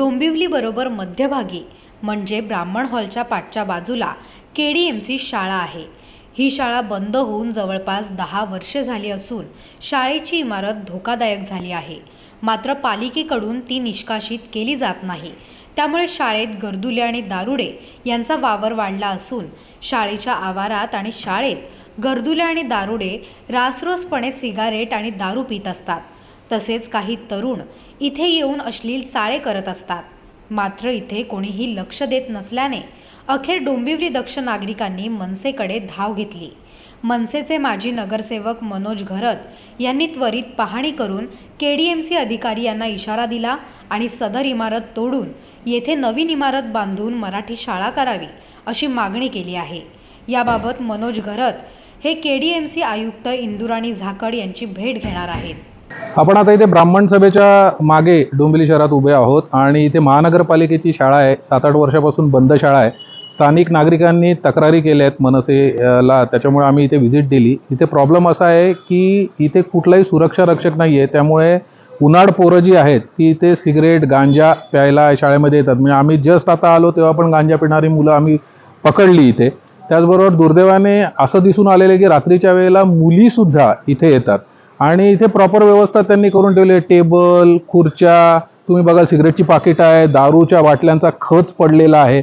डोंबिवलीबरोबर मध्यभागी म्हणजे ब्राह्मण हॉलच्या पाठच्या बाजूला के डी एम सी शाळा आहे. ही शाळा बंद होऊन जवळपास दहा वर्षे झाली असून शाळेची इमारत धोकादायक झाली आहे. मात्र पालिकेकडून ती निष्कासित केली जात नाही. त्यामुळे शाळेत गर्दुले आणि दारुडे यांचा वावर वाढला असून शाळेच्या आवारात आणि शाळेत गर्दुले आणि दारुडे रासरोसपणे सिगारेट आणि दारू पित असतात. तसेच काही तरुण इथे येऊन अश्लील चाळे करत असतात. मात्र इथे कोणीही लक्ष देत नसल्याने अखेर डोंबिवली दक्ष नागरिकांनी मनसेकडे धाव घेतली. मनसेचे माजी नगरसेवक मनोज घरत यांनी त्वरित पाहणी करून के डी एम सी अधिकारी यांना इशारा दिला आणि सदर इमारत तोडून येथे नवीन इमारत बांधून मराठी शाळा करावी अशी मागणी केली आहे. याबाबत मनोज घरत हे के डी एम सी आयुक्त इंदुराणी झाकड यांची भेट घेणार आहेत. आपण आता इथे ब्राह्मण सभेच्या मागे डोंबिवली शहरात उभे आहोत आणि इथे महानगरपालिकेची शाळा आहे. सात आठ वर्षापासून बंद शाळा आहे. स्थानिक नागरिकांनी तक्रारी केल्या आहेत मनसेला. त्याच्यामुळे आम्ही इथे व्हिजिट दिली. इथे प्रॉब्लेम असा आहे की इथे कुठलाही सुरक्षा रक्षक नाही आहे त्यामुळे उन्हाळ पोरं जी आहेत ती इथे सिगरेट गांजा प्यायला शाळेमध्ये येतात. म्हणजे आम्ही जस्ट आता आलो तेव्हा पण गांजा पिणारी मुलं आम्ही पकडली इथे. त्याचबरोबर दुर्दैवाने असं दिसून आलेलं आहे की रात्रीच्या वेळेला मुलीसुद्धा इथे येतात. आणि इथे प्रॉपर व्यवस्था त्यांनी करून ठेवली आहे. टेबल खुर्च्या तुम्ही बघा सिगरेटची पाकिट आहे दारूच्या बाटल्यांचा खच पडलेला आहे.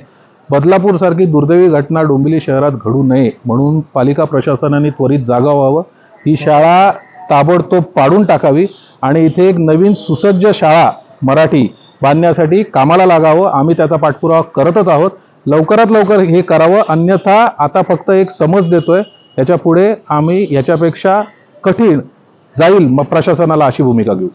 बदलापूरसारखी दुर्दैवी घटना डोंबिवली शहरात घडू नये म्हणून पालिका प्रशासनाने त्वरित जागा व्हावं. ही शाळा ताबडतोब पाडून टाकावी आणि इथे एक नवीन सुसज्ज शाळा मराठी बांधण्यासाठी कामाला लागावं. आम्ही त्याचा पाठपुरावा करतच आहोत. लवकरात लवकर हे करावं. अन्यथा आता फक्त एक समज देतोय. याच्यापुढे आम्ही याच्यापेक्षा कठीण जाईल मग प्रशासनाला अशी भूमिका घेऊ.